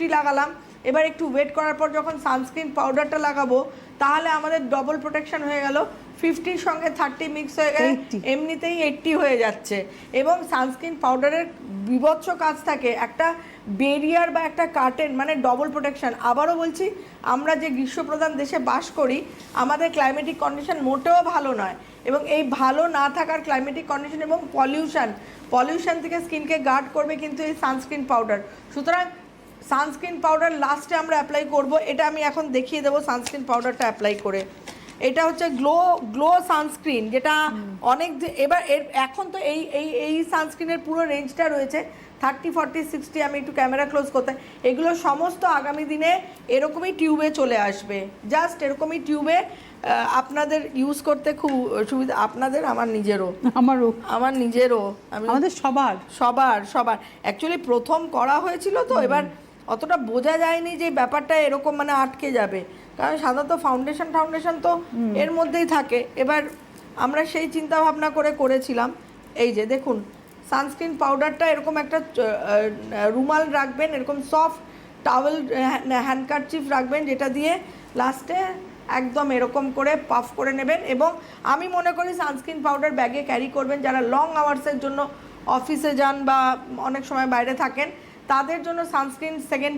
Fifty লাগালাম। এবার একটু ওয়েট করার পর যখন সানস্ক্রিন পাউডারটা লাগাবো তাহলে আমাদের ডবল প্রোটেকশন হয়ে গেল। ফিফটির সঙ্গে থার্টি মিক্স হয়ে গেলে এমনিতেই এইটটি হয়ে যাচ্ছে। এবং সানস্ক্রিন পাউডারের বিভৎস কাজ থাকে একটা বেরিয়ার বা একটা কার্টেন মানে ডবল প্রোটেকশন আবারও বলছি আমরা যে গ্রীষ্মপ্রধান দেশে বাস করি আমাদের ক্লাইমেটিক কন্ডিশন মোটেও ভালো নয়। এবং এই ভালো না থাকার ক্লাইমেটিক কন্ডিশন এবং পলিউশন পলিউশন থেকে স্কিনকে গার্ড করবে কিন্তু এই সানস্ক্রিন পাউডার সুতরাং সানস্ক্রিন পাউডার লাস্টে আমরা অ্যাপ্লাই করব এটা আমি এখন দেখিয়ে দেবো সানস্ক্রিন পাউডারটা অ্যাপ্লাই করে। এটা হচ্ছে গ্লো গ্লো সানস্ক্রিন যেটা অনেক এবার এর এখন তো এই এই এই সানস্ক্রিনের পুরো রেঞ্জটা রয়েছে থার্টি ফর্টি সিক্সটি আমি একটু ক্যামেরা ক্লোজ করতে এগুলো সমস্ত আগামী দিনে এরকমই টিউবে চলে আসবে। জাস্ট এরকমই টিউবে আপনাদের ইউজ করতে খুব সুবিধা আপনাদের আমার নিজেরও। আমারও। আমার নিজেরও আমাদের সবার। সবার সবার। অ্যাকচুয়ালি প্রথম করা হয়েছিল তো এবার অতটা বোঝা যায়নি যে ব্যাপারটা এরকম মানে আটকে যাবে। কারণ সাধারণত ফাউন্ডেশন ফাউন্ডেশন তো এর মধ্যেই থাকে। এবার আমরা সেই চিন্তা ভাবনা করে করেছিলাম। এই যে দেখুন সানস্ক্রিন পাউডারটা এরকম একটা রুমাল রাখবেন এরকম সফট টাওয়েল হ্যান্ডকারচিফ রাখবেন যেটা দিয়ে লাস্টে একদম এরকম করে পাফ করে নেবেন এবং আমি মনে করি সানস্ক্রিন পাউডার ব্যাগে ক্যারি করবেন। যারা লং আওয়ার্সের জন্য অফিসে যান বা অনেক সময় বাইরে থাকেন তাদের জন্য সানস্ক্রিন সেকেন্ড